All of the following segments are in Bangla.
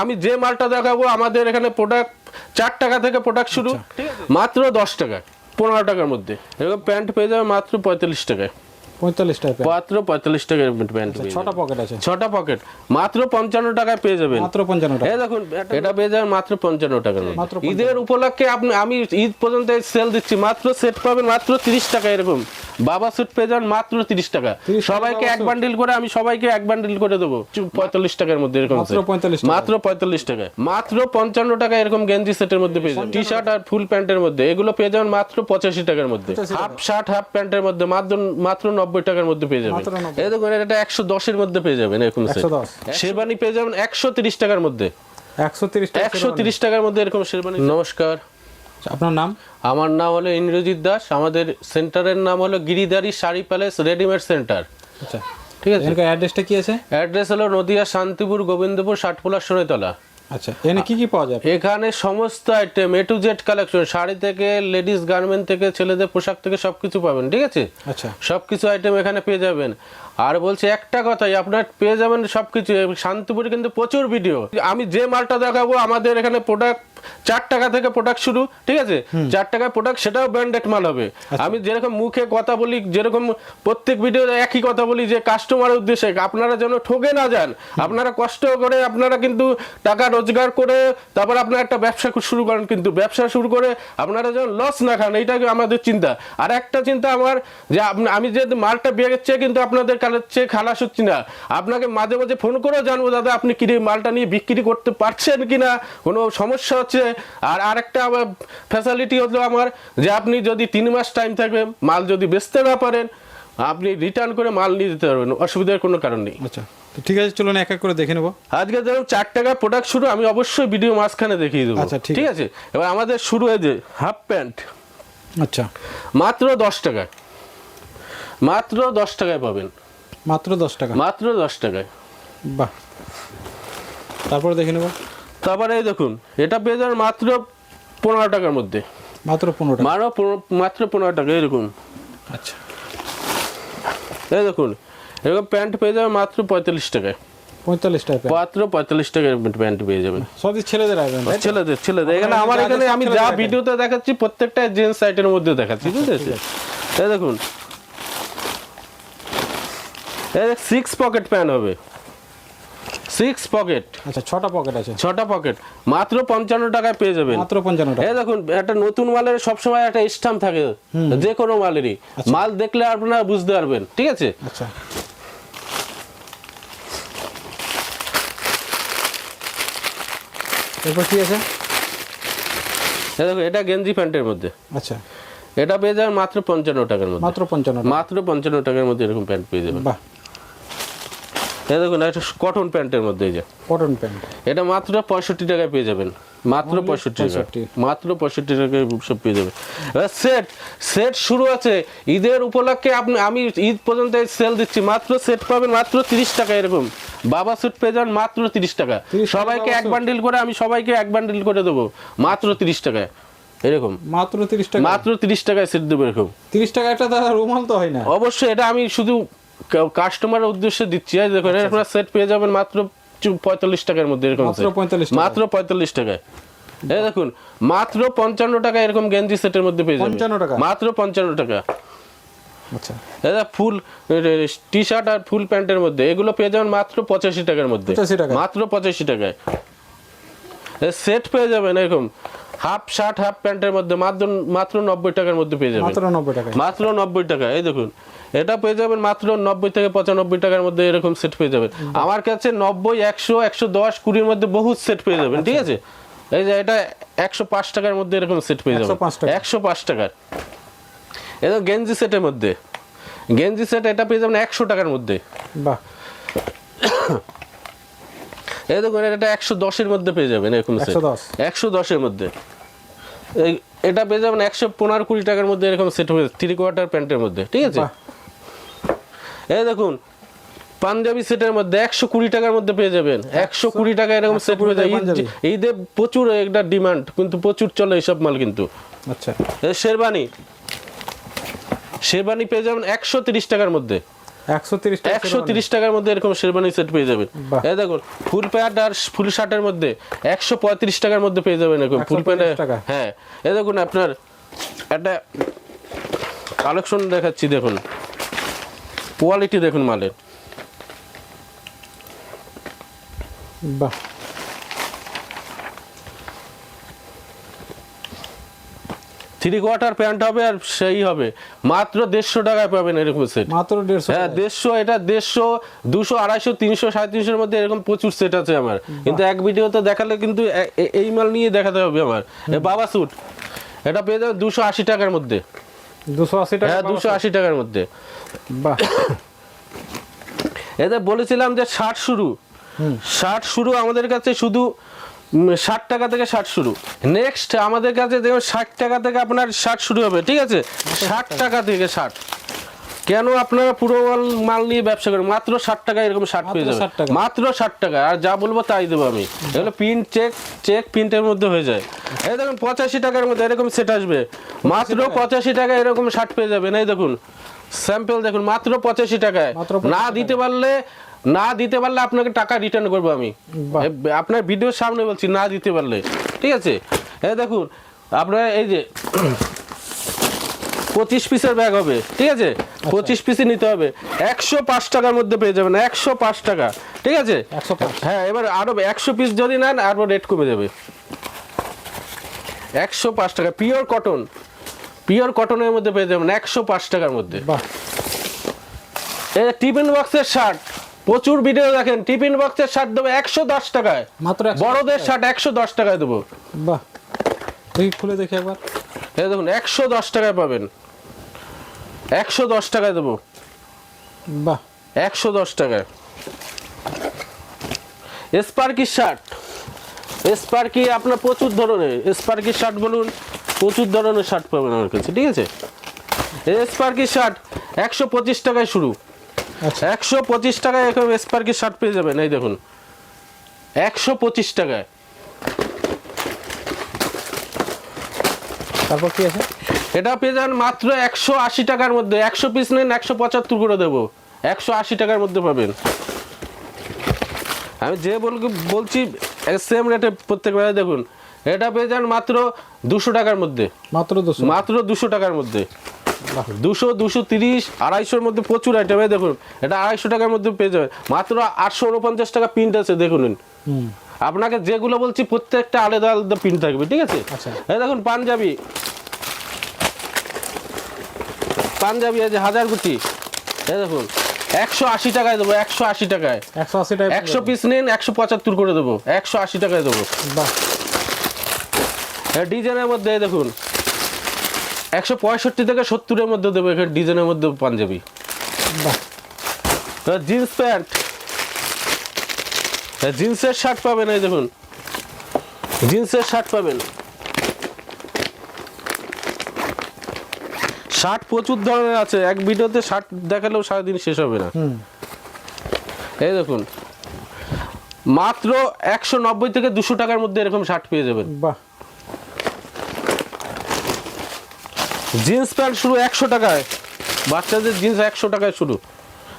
আমি যে মালটা দেখাবো আমাদের এখানে প্রোডাক্ট চার টাকা থেকে প্রোডাক্ট শুরু মাত্র দশ টাকা পনেরো টাকার মধ্যে। এরকম প্যান্ট পেয়ে যাবে মাত্র পঁয়তাল্লিশ টাকায়। পঁয়তাল্লিশ টাইপের মাত্র পঁয়তাল্লিশ টাকার প্যান্ট ছটা পকেট আছে। ছটা পকেট। মাত্র পঞ্চান্ন টাকায় পেয়ে যাবেন। মাত্র পঞ্চান্ন টাকা। এই দেখুন এটা পেয়ে যাবেন মাত্র পঞ্চান্ন টাকার মধ্যে। ঈদের উপলক্ষে আপনি আমি ঈদ পর্যন্ত সেল দিচ্ছি। মাত্র সেট পাবেন মাত্র তিরিশ টাকা এরকম। বাবা সেট পেয়ে যাবেন মাত্র তিরিশ টাকা। 30 টাকা সবাইকে এক? বান্ডিল করে আমি সবাইকে এক বান্ডিল করে দেবো। পঁয়তাল্লিশ টাকার মধ্যে এরকম মাত্র 45 মাত্র পঁয়তাল্লিশ টাকা মাত্র পঞ্চান্ন টাকা এরকম গেঞ্জি সেটের মধ্যে পেয়ে যাবেন। টি শার্ট আর ফুল প্যান্টের মধ্যে। এগুলো পেয়ে যাবেন মাত্র পঁচাশি টাকার মধ্যে। হাফ শার্ট হাফ প্যান্টের মধ্যে। মাত্র মাত্র নব্বই টাকার মধ্যে পেয়ে যাবেন। এই দেখুন এটা একশো দশের মধ্যে পেয়ে যাবেন এরকম শেরবানি পেয়ে যাবেন একশো তিরিশ টাকার মধ্যে। একশো তিরিশ টাকার মধ্যে এরকম শেরবানি। নমস্কার। আপনার নাম? আমার নাম হলো ইন্দ্রজিৎ দাস। আমাদের সেন্টারের নাম হলো Giridhari sari palace readymade centre. আচ্ছা। ঠিক আছে? অ্যাড্রেসটা কি আছে? অ্যাড্রেস হলো নদিয়া শান্তিপুর গোবিন্দপুর ষাটপোলা সোনেতলা আচ্ছা এখানে কি কি পাওয়া যায়? এখানে সমস্ত item A to Z collection sari থেকে লেডিস গার্মেন্ট থেকে ছেলেদের পোশাক থেকে সব কিছু পাবেন ঠিক আছে? আচ্ছা। সব কিছু আইটেম এখানে পেয়ে যাবেন। আর বলছি একটা কথাই আপনার পেয়ে যাবেন সব কিছু শান্তিপুরে কিন্তু প্রচুর ভিডিও আমি যে মালটা দেখাবো আমাদের এখানে প্রোডাক্ট চার টাকা থেকে প্রোডাক্ট শুরু ঠিক আছে? চার টাকায় প্রোডাক্ট সেটাও ব্র্যান্ডেড মাল হবে। আমি যেরকম মুখে কথা বলি যেরকম প্রত্যেক ভিডিও একই কথা বলি যে কাস্টমারের উদ্দেশ্যে আপনারা যেন ঠকে না যান আপনারা কষ্ট করে আপনারা কিন্তু টাকা রোজগার করে তারপর আপনারা একটা ব্যবসা শুরু করেন কিন্তু ব্যবসা শুরু করে আপনারা যেন লস না খান এইটাকে আমাদের চিন্তা? আর একটা চিন্তা আমার যে আমি যে মালটা বেরোচ্ছে কিন্তু আপনাদের কাছে খালাস হচ্ছি না। আপনাকে মাঝে মাঝে ফোন করেও জানব দাদা আপনি কি মালটা নিয়ে বিক্রি করতে পারছেন কিনা? কোনো সমস্যা হচ্ছে আর আরেকটা আমার ফ্যাসিলিটি হলো আমার যে আপনি যদি তিন মাস টাইম থাকবে মাল যদি বেচতে না পারেন আপনি রিটার্ন করে মাল নিয়ে যেতে পারবেন অসুবিধার কোনো কারণ নেই। আচ্ছা তো ঠিক আছে চলুন এক এক করে দেখে নেব। আজকে ধরুন চার টাকা প্রোডাক্ট শুরু আমি অবশ্যই ভিডিও মাঝখানে দেখিয়ে দেবো। আচ্ছা, ঠিক ঠিক আছে। এবার আমাদের শুরু হয়েছে হাফ প্যান্ট আচ্ছা। মাত্র দশ টাকায়। মাত্র দশ টাকায় পাবেন। মাত্র দশ টাকা। মাত্র দশ টাকায়। বাহ। তারপরে দেখে নেব। তারপরে এই দেখুন এটা পেয়ে যাবেন মাত্র পনেরো টাকার মধ্যে। মাত্র পনেরো টাকা। মারো মাত্র পনেরো টাকা এরকম আচ্ছা। এই দেখুন এরকম প্যান্ট পেয়ে যাবেন মাত্র পঁয়তাল্লিশ টাকায়। পঁয়তাল্লিশ টাইপের মাত্র পঁয়তাল্লিশ টাকার প্যান্ট পেয়ে যাবেন। সবই ছেলেদের ছেলেদের ছেলেদের। এখানে আমার এখানে আমি যা ভিডিওতে দেখাচ্ছি প্রত্যেকটা জেন্টস সাইটের মধ্যে দেখাচ্ছি বুঝেছি এই দেখুন। সিক্স পকেট প্যান হবে। সিক্স পকেট আচ্ছা ছটা পকেট আছে। ছটা পকেট মাত্র পঞ্চান্ন টাকায় পেয়ে যাবেন। মাত্র পঞ্চান্ন টাকা। দেখুন একটা নতুন মালের সবসময় একটা স্টাম্প থাকে। যে কোনো মালেরই। মাল দেখলে আপনারা বুঝতে পারবেন ঠিক আছে? আচ্ছা। এরপর কি আছে? এটা গেঞ্জি প্যান্টের মধ্যে। আচ্ছা। এটা পেয়ে যাবেন মাত্র পঞ্চান্ন টাকার মধ্যে। মাত্র পঞ্চান্ন মাত্র পঞ্চান্ন টাকার মধ্যে এরকম প্যান্ট পেয়ে যাবেন। বাহ। এই দেখুন একটা কটন প্যান্টের মধ্যে যে। কটন প্যান্ট এটা মাত্র পঁয়ষট্টি টাকায় পেয়ে যাবেন। মাত্র পঁয়ষট্টি টাকা। 65 মাত্র পঁয়ষট্টি টাকায় সব পেয়ে যাবেন। সেট সেট শুরু আছে। ঈদের উপলক্ষে আপনি আমি ঈদ পর্যন্ত সেল দিচ্ছি। মাত্র সেট পাবেন মাত্র তিরিশ টাকা এরকম। বাবা সেট পেয়ে যান মাত্র তিরিশ টাকা। 30 টাকা সবাইকে এক? বান্ডিল করে আমি সবাইকে এক বান্ডিল করে দেবো। মাত্র তিরিশ টাকায়। এরকম। মাত্র তিরিশ টাকা মাত্র তিরিশ টাকায় সেট দেবো এরকম। তিরিশ টাকা একটা রুমাল তো হয় না। অবশ্যই এটা আমি শুধু কাস্টমারের উদ্দেশ্যে দিচ্ছি। দেখুন আচ্ছা, আপনার সেট পেয়ে যাবেন মাত্র পঁয়তাল্লিশ টাকার মধ্যে এরকম মাত্র set। 45 টাকা। মাত্র পঁয়তাল্লিশ টাকায়। এই দেখুন মাত্র পঞ্চান্ন টাকা এরকম গেঞ্জি সেটের মধ্যে পেয়ে যাবেন। টাকা? মাত্র পঞ্চান্ন টাকা। আচ্ছা। দাদা ফুল টি শার্ট আর ফুল প্যান্টের মধ্যে এগুলো পেয়ে যাবেন মাত্র পঁচাশি টাকার মধ্যে। 85 মাত্র পঁচাশি টাকায়। সেট পেয়ে যাবেন এরকম। হাফ শার্ট হাফ প্যান্টের মধ্যে মাত্র মাত্র নব্বই টাকার মধ্যে পেয়ে যাবেন। মাত্র নব্বই টাকা মাত্র নব্বই টাকা এই দেখুন। এটা পেয়ে যাবেন মাত্র নব্বই থেকে পঁচানব্বই টাকার মধ্যে এরকম সেট পেয়ে যাবেন। আমার কাছে নব্বই একশো একশো দশ কুড়ির মধ্যে বহু সেট পেয়ে যাবেন ঠিক আছে? এই যে এটা একশো পাঁচ টাকার মধ্যে এরকম সেট পেয়ে যাবেন। 105 টাকা। একশো পাঁচ টাকার। এটা গেঞ্জি সেটের মধ্যে। গেঞ্জি সেট এটা পেয়ে যাবেন একশো টাকার মধ্যে। বাহ। এই দেখুন এটা একশো দশের মধ্যে পেয়ে যাবেন এরকম সেট 110 একশো দশের মধ্যে। এটা পেয়ে যাবেন একশো পনেরো কুড়ি টাকার মধ্যে এরকম সেট হয়ে থ্রি কোয়ার্টার প্যান্টের মধ্যে ঠিক আছে? এই দেখুন পাঞ্জাবি সেটের মধ্যে একশো কুড়ি টাকার মধ্যে পেয়ে যাবেন। একশো কুড়ি টাকা এরকম সেট পেয়ে যাবেন পাঞ্জাবি। ঈদ- প্রচুর একটা ডিমান্ড কিন্তু প্রচুর চলে এইসব মাল কিন্তু। আচ্ছা। শেরবানি শেরবানি পেয়ে যাবেন একশো তিরিশ টাকার মধ্যে। একশো তিরিশ টাকার মধ্যে এরকম শেরবানি সেট পেয়ে যাবেন। এই দেখুন ফুল প্যান্ট আর ফুল শার্টের মধ্যে একশো পঁয়ত্রিশ টাকার মধ্যে পেয়ে যাবেন এরকম। Full 135 pant. হ্যাঁ এই দেখুন আপনার একটা কালেকশন দেখাচ্ছি দেখুন। কোয়ালিটি দেখুন মালের। বাহ। থ্রি কোয়ার্টার প্যান্ট হবে আর সেই হবে। মাত্র দেড়শো টাকায় পাবেন এরকম সেট মাত্র দেড়শো হ্যাঁ দেড়শো এটা দেড়শো দুশো আড়াইশো তিনশো সাড়ে তিনশোর মধ্যে এরকম প্রচুর সেট আছে আমার। কিন্তু এক ভিডিওতে দেখালে কিন্তু এই মাল নিয়ে দেখাতে হবে আমার। বাবা স্যুট এটা পেয়ে যাবে দুশো আশি টাকার মধ্যে। দুশো আশি টাকা হ্যাঁ দুশো আশি টাকার মধ্যে। বাহ। এদের বলেছিলাম যে ষাট শুরু। ষাট শুরু আমাদের কাছে শুধু ষাট টাকা থেকে ষাট শুরু। নেক্সট আমাদের কাছে দেখুন ষাট টাকা থেকে আপনার ষাট শুরু হবে ঠিক আছে? ষাট টাকা থেকে ষাট। কেন আপনারা পুরো মাল নিয়ে ব্যবসা করেন? মাত্র ষাট টাকা এরকম ষাট পেয়ে যাবে যাবেন। 60 টাকা। মাত্র ষাট টাকা আর যা বলব তাই দেবো আমি। এগুলো প্রিন্ট চেক চেক প্রিন্টের মধ্যে হয়ে যায়। এই দেখুন পঁচাশি টাকার মধ্যে এরকম সেট আসবে। মাত্র পঁচাশি টাকা। এরকম ষাট পেয়ে যাবে এই দেখুন স্যাম্পল দেখুন মাত্র পঁচাশি টাকায়। না দিতে পারলে না দিতে পারলে আপনাকে টাকা রিটার্ন করব আমি। আপনার ভিডিওর সামনে বলছি না দিতে পারলে। ঠিক আছে? হ্যাঁ দেখুন আপনার এই যে পঁচিশ পিসের ব্যাগ হবে। ঠিক আছে? পঁচিশ পিসই নিতে হবে। একশো পাঁচ টাকার মধ্যে পেয়ে যাবেন একশো পাঁচ টাকা। ঠিক আছে? একশো হ্যাঁ এবার আরও একশো পিস যদি নেন আরও রেট কমে যাবে। একশো পাঁচ টাকা পিওর কটন পিওর কটনের মধ্যে পেয়ে যাবেন একশো পাঁচ টাকার মধ্যে। টিফিন বক্সের শার্ট প্রচুর ভিডিও দেখেন টিফিন বক্সের শার্ট দেবো একশো দশ টাকায়। মাত্র বড়দের শার্ট একশো দশ টাকায় দেবো। বাহ। দেখি খুলে দেখি একবার। এই দেখুন একশো দশ টাকায় পাবেন। একশো দশ টাকায় দেবো। বাহ। একশো দশ টাকায়। স্পার্কি শার্ট স্পার্কি আপনার প্রচুর ধরনের। স্পার্কি শার্ট বলুন প্রচুর ধরনের শার্ট পাবেন আমার কাছে ঠিক আছে? স্পার্কি শার্ট একশো পঁচিশ টাকায় শুরু। একশো পঁচিশ টাকায় এরকম স্পার্কি শার্ট পেয়ে যাবেন? এই দেখুন। একশো পঁচিশ টাকায়। তারপর কি আছে? এটা পেয়ে যান মাত্র একশো আশি টাকার মধ্যে। একশো পিস নেন একশো পঁচাত্তর করে দেবো। একশো আশি টাকার মধ্যে পাবেন। আমি যে বল বলছি সেম রেটে প্রত্যেকবার দেখুন। এটা পেয়ে যান মাত্র দুশো টাকার মধ্যে। মাত্র দুশো। মাত্র দুশো টাকার মধ্যে। দুশো দুশো তিরিশ আড়াইশোর মধ্যে প্রচুর আইটেম দেখুন। এটা আড়াইশো টাকার মধ্যে পেয়ে যাবে মাত্র আটশো উনপঞ্চাশ টাকা প্রিন্ট আছে দেখুন। আপনাকে যেগুলো বলছি প্রত্যেকটা আলাদা আলাদা প্রিন্ট থাকবে ঠিক আছে? আচ্ছা। এই দেখুন পাঞ্জাবি। পাঞ্জাবি আছে হাজার গুটি এই দেখুন একশো আশি টাকায় দেবো একশো আশি টাকায়। একশো আশি টাকা একশো পিস নিন একশো পঁচাত্তর করে দেবো একশো আশি টাকায় দেবো। বাহ। ডিজাইনের মধ্যে দেখুন একশো পঁয়ষট্টি থেকে সত্তরের মধ্যে দেবো এখানে ডিজাইনের মধ্যে পাঞ্জাবি। বাহ। Jeans pant. জিন্সের শার্ট পাবেন এই দেখুন। জিন্সের শার্ট পাবেন। শার্ট প্রচুর ধরনের আছে এক ভিডিওতে শার্ট দেখালেও সারাদিন শেষ হবে না। এই দেখুন মাত্র একশো নব্বই থেকে দুশো টাকার মধ্যে এরকম শার্ট পেয়ে যাবেন। বাহ। জিন্স প্যান্ট শুরু একশো টাকায়। বাচ্চাদের জিন্স একশো টাকায় শুরু।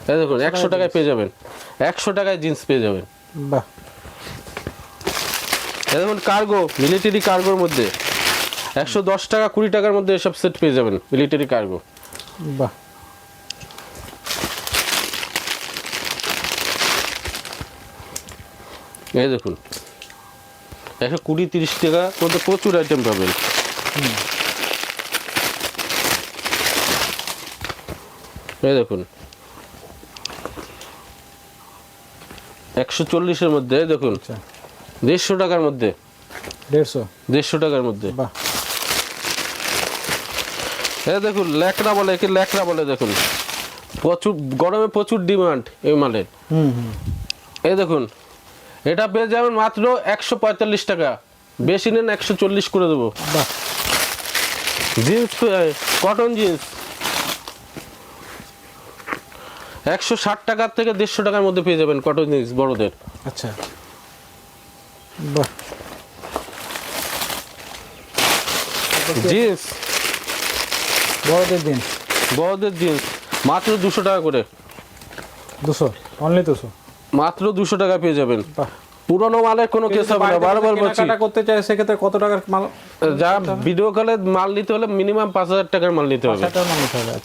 দেখুন একশো টাকায় পেয়ে যাবেন। একশো টাকায় জিন্স পেয়ে যাবেন। বাহ। দেখুন কার্গো মিলিটারি কার্গোর মধ্যে। একশো দশ টাকা কুড়ি টাকার মধ্যে এসব সেট পেয়ে যাবেন মিলিটারি কার্গো বাহ। এই দেখুন একশো কুড়ি তিরিশ টাকা মধ্যে প্রচুর আইটেম পাবেন। এই দেখুন। একশো চল্লিশের মধ্যে দেখুন আচ্ছা। দেড়শো টাকার মধ্যে। দেড়শো? দেড়শো টাকার মধ্যে। বাহ। এই দেখুন ল্যাকড়া বলে একে ল্যাকড়া বলে দেখুন। প্রচুর গরমে প্রচুর ডিমান্ড এই মালের হুম হুম। এই দেখুন এটা পেয়ে যাবেন মাত্র একশো পঁয়তাল্লিশ টাকা। বেশি নেন একশো চল্লিশ করে দেবো। বাহ। Jeans cotton jeans. একশো ষাট টাকার থেকে দেড়শো টাকার মধ্যে পেয়ে যাবেন কটন জিন্স বড়দের। আচ্ছা। বাহ। জিন্স বড়দের জিন্স বড়দের জিন্স। মাত্র দুশো টাকা করে। দুশো। অনলি দুশো। মাত্র দুশো টাকা পেয়ে যাবেন। বাহ। পুরনো মালের কোনো কেস হবে না। বারবার বলছি। করতে চাই সেক্ষেত্রে কত টাকার মাল যা ভিডিও কলে মাল নিতে হলে মিনিমাম পাঁচ হাজার টাকার মাল নিতে হবে।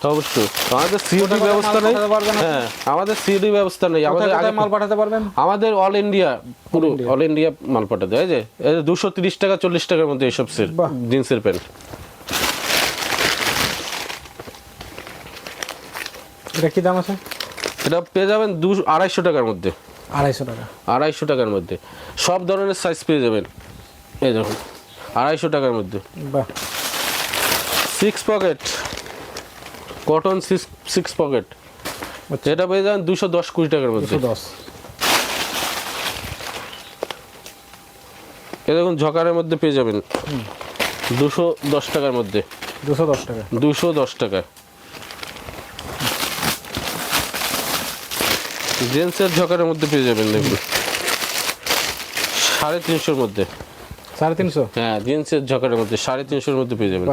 তো অবশ্যই। আমাদের কোথায় ব্যবস্থা নেই। হ্যাঁ আমাদের সিডি ব্যবস্থা নেই। আমাদের আগে মাল পাঠাতে পারবেন? আমাদের অল ইন্ডিয়া পুরো অল ইন্ডিয়া মাল পাঠাতে হয়। যে দুশো তিরিশ টাকা চল্লিশ টাকার মধ্যে এইসব বাহ। জিন্সের প্যান্ট। এটা কি দাম আছে? এটা পেয়ে যাবেন দু আড়াইশো টাকার মধ্যে। আড়াইশো টাকা। আড়াইশো টাকার মধ্যে। সব ধরনের সাইজ পেয়ে যাবেন। এই দেখুন আড়াইশো টাকার মধ্যে। বাহ। Six pocket cotton six six pocket. এটা পেয়ে যাবেন দুশো দশ কুড়ি টাকার মধ্যে। দশ এ দেখুন ঝকারের মধ্যে পেয়ে যাবেন। দুশো দশ টাকার মধ্যে। দুশো দশ টাকা। দুশো দশ টাকা জেন্টসের ঝকারের মধ্যে পেয়ে যাবেন দেখুন। সাড়ে তিনশোর মধ্যে। সাড়ে তিনশো? হ্যাঁ জেন্টসের ঝকারের মধ্যে সাড়ে তিনশোর মধ্যে পেয়ে যাবেন।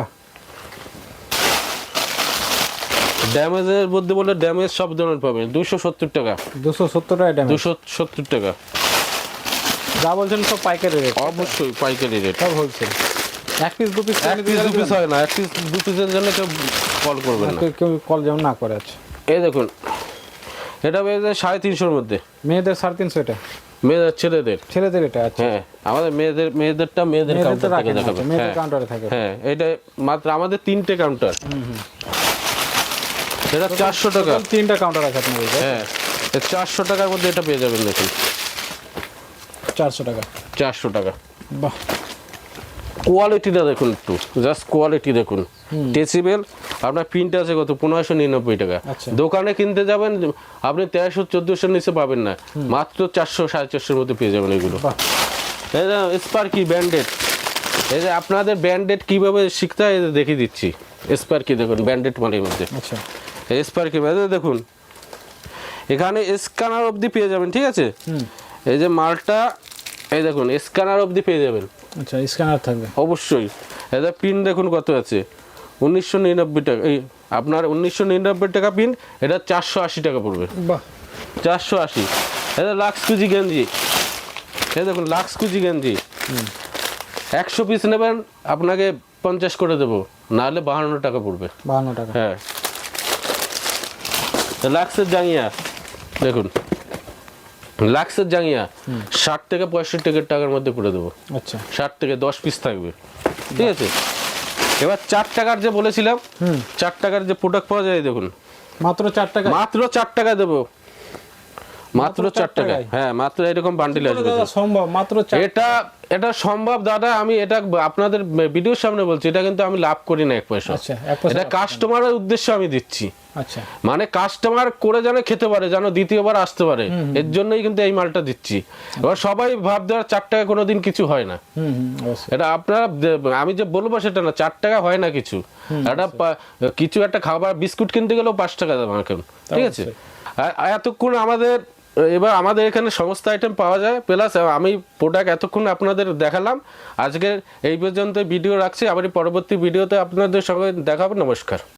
ড্যামেজের মধ্যে বলে ড্যামেজ সব ধরনের পাবেন। দুশো সত্তর টাকা। দুশো সত্তর টাকা ড্যামেজ। দুশো সত্তর টাকা। যা বলছেন সব পাইকারি রেট। অবশ্যই পাইকারি রেট। সব হোলসেল এক পিস দু পিস এক পিস দু পিস হয় না। এক পিস দু পিসের জন্য কেউ কল করবেন না। কেউ কল যেমন না করে আছে এই দেখুন এটা পেয়ে যায় সাড়ে তিনশোর মধ্যে। মেয়েদের সাড়ে তিনশো এটা? মেয়েদের ছেলেদের। ছেলেদের এটা আছে হ্যাঁ আমাদের মেয়েদের মেয়েদেরটা মেয়েদের মেয়েদের কাউন্টার থেকে রাখেন দেখাবে। মেয়েদের হ্যাঁ কাউন্টারে থাকে। হ্যাঁ এটা মাত্র আমাদের তিনটে কাউন্টার এটা চারশো টাকা। তিনটা কাউন্টার আছে আপনার হ্যাঁ চারশো টাকার মধ্যে এটা পেয়ে যাবেন দেখুন। চারশো টাকা। চারশো টাকা। বাহ। কোয়ালিটিটা দেখুন একটু জাস্ট কোয়ালিটি দেখুন। ডেসিবেল আপনার প্রিন্ট আছে কত? পনেরোশো নিরানব্বই টাকা। আচ্ছা। দোকানে কিনতে যাবেন আপনি তেরোশো চোদ্দোশোর নিচে পাবেন না। মাত্র চারশো সাড়ে চারশোর মধ্যে পেয়ে যাবেন এগুলো। স্পার্কি ব্যান্ডেড এই যে আপনাদের ব্যান্ডেড কীভাবে শিখতে হয় দেখিয়ে দিচ্ছি। স্পার্কি দেখুন ব্যান্ডেড মালের মধ্যে। আচ্ছা। স্পার্কি এই দেখুন। এখানে স্ক্যানার অবধি পেয়ে যাবেন ঠিক আছে? এই যে মালটা এই দেখুন স্ক্যানার অবধি পেয়ে যাবেন। আচ্ছা স্ক্যানার থাকবে। অবশ্যই। এটা পিন দেখুন কত আছে। উনিশশো নিরানব্বই টাকা। এই আপনার উনিশশো নিরানব্বই টাকা পিন এটা চারশো আশি টাকা পড়বে। বাহ। চারশো আশি। এটা লাক্স কুচি গেঞ্জি এই দেখুন লাক্স কুচি গেঞ্জি একশো পিস নেবেন আপনাকে পঞ্চাশ করে দেবো। নাহলে বাহান্ন টাকা পড়বে। বাহান্ন টাকা। হ্যাঁ। লাক্সের জাঙ্গিয়া দেখুন। লাক্সের জাঙ্গিয়া ষাট থেকে পঁয়ষট্টি টাকার মধ্যে করে দেবো। আচ্ছা। ষাট থেকে দশ পিস থাকবে। ঠিক আছে? এবার চার টাকার যে বলেছিলাম চার টাকার যে প্রোডাক্ট পাওয়া যায় দেখুন। মাত্র চার টাকা মাত্র চার টাকা দেবো। মাত্র চার টাকায়? হ্যাঁ মাত্র এরকম বান্ডিল আসবে সম্ভব মাত্র এটা এটা সম্ভব দাদা আমি এটা আপনাদের ভিডিওর সামনে বলছি এটা কিন্তু আমি লাভ করি না এক পয়সা। আচ্ছা এটা কাস্টমারের উদ্দেশ্যে আমি দিচ্ছি। আচ্ছা। মানে কাস্টমার করে যেন খেতে পারে যেন দ্বিতীয়বার আসতে পারে এর জন্যই কিন্তু এই মালটা দিচ্ছি। এবার সবাই ভাব দেওয়ার চার টাকা কোনোদিন কিছু হয় না। এটা আপনারা আমি যে বলব সেটা না চার টাকা হয় না কিছু। একটা কিছু একটা খাবার বিস্কুট কিনতে গেলেও পাঁচ টাকা দাম এখন ঠিক আছে? এতক্ষণ আমাদের এবার আমাদের এখানে সমস্ত আইটেম পাওয়া যায় প্লাস আমি প্রোডাক্ট এতক্ষণ আপনাদের দেখালাম। আজকে এই পর্যন্ত ভিডিও রাখছি আবার পরবর্তী ভিডিওতে আপনাদের সঙ্গে দেখাবো নমস্কার।